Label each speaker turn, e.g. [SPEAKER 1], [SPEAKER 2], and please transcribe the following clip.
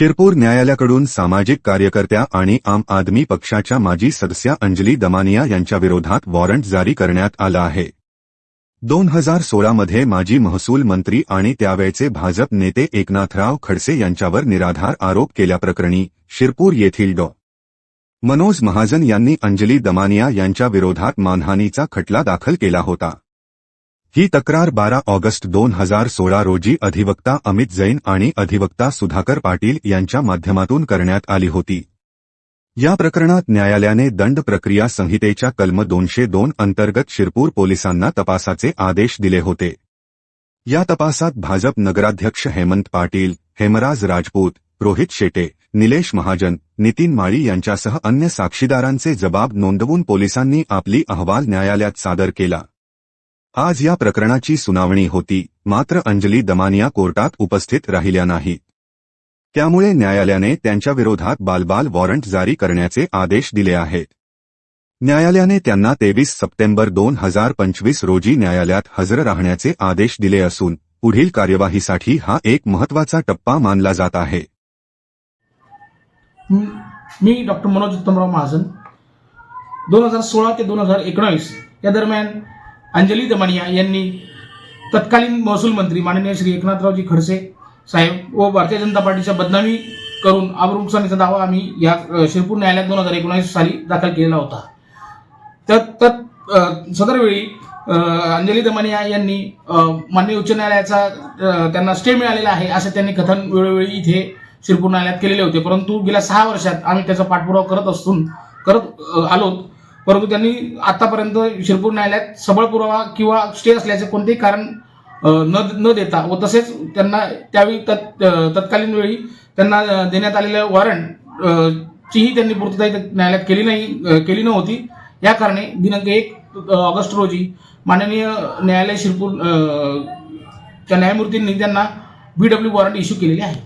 [SPEAKER 1] शिरपूर न्यायालयाकडून सामाजिक कार्यकर्त्या आणि आम आदमी पक्षाच्या माजी सदस्या अंजली दमानिया यांच्या विरोधात वॉरंट जारी करण्यात आला आहे. दोन हजार सोळामध्ये माजी महसूल मंत्री आणि त्यावेळचे भाजप नेते एकनाथराव खडसे यांच्यावर निराधार आरोप केल्याप्रकरणी शिरपूर येथील डॉ. मनोज महाजन यांनी अंजली दमानिया यांच्या विरोधात मानहानीचा खटला दाखल केला होता. ही तक्रार बारा ऑगस्ट दोन हजार सोळा रोजी अधिवक्ता अमित जैन आणि अधिवक्ता सुधाकर पाटील यांच्या माध्यमातून करण्यात आली होती. या प्रकरणात न्यायालयाने दंड प्रक्रिया संहितेच्या कलम दोनशे दोन अंतर्गत शिरपूर पोलिसांना तपासाचे आदेश दिले होते. या तपासात भाजप नगराध्यक्ष हेमंत पाटील हेमराज राजपूत रोहित शेटे निलेश महाजन नितीन माळी यांच्यासह अन्य साक्षीदारांचे जबाब नोंदवून पोलिसांनी आपली अहवाल न्यायालयात सादर केला. आज या प्रकरणाची सुनावणी होती मात्र अंजली दमानिया कोर्टात उपस्थित राहिल्या नाहीत. त्यामुळे न्यायालयाने त्यांच्या विरोधात बालबाल वॉरंट जारी करण्याचे आदेश दिले आहेत. न्यायालयाने त्यांना तेवीस सप्टेंबर दोन हजार पंचवीस रोजी न्यायालयात हजर राहण्याचे आदेश दिले असून पुढील कार्यवाहीसाठी हा एक महत्त्वाचा टप्पा मानला जात आहे.
[SPEAKER 2] मी डॉक्टर मनोज उत्तमराव महाजन. दोन हजार सोळा ते दोन हजार एकोणीस या दरम्यान अंजली दमानिया यांनी तत्कालीन महसूल मंत्री माननीय श्री एकनाथरावजी खडसे साहेब व भारतीय जनता पार्टीच्या बदनामी करून आबरूनुकसानीचा दावा आम्ही या शिरपूर न्यायालयात दोन हजार एकोणावीस साली दाखल केलेला होता. तर तत् सदरवेळी अंजली दमानिया यांनी माननीय उच्च न्यायालयाचा त्यांना स्टे मिळालेला आहे असं त्यांनी कथन वेळोवेळी इथे शिरपूर न्यायालयात केलेले होते. परंतु गेल्या सहा वर्षात आम्ही त्याचा पाठपुरावा करत असून करत आलोत परंतु त्यांनी आतापर्यंत शिरपूर न्यायालयात सबळ पुरावा किंवा स्टे असल्याचे कोणतेही कारण न न देता व तसेच त्यांना त्यावेळी तत् तत्कालीन वेळी त्यांना देण्यात आलेलं वॉरंट चीही त्यांनी पूर्तता न्यायालयात केली नाही केली नव्हती. या कारणे दिनांक एक ऑगस्ट रोजी माननीय न्यायालय शिरपूर त्या च्या न्यायमूर्तींनी त्यांना बी डब्ल्यू वॉरंट इश्यू केलेले आहे.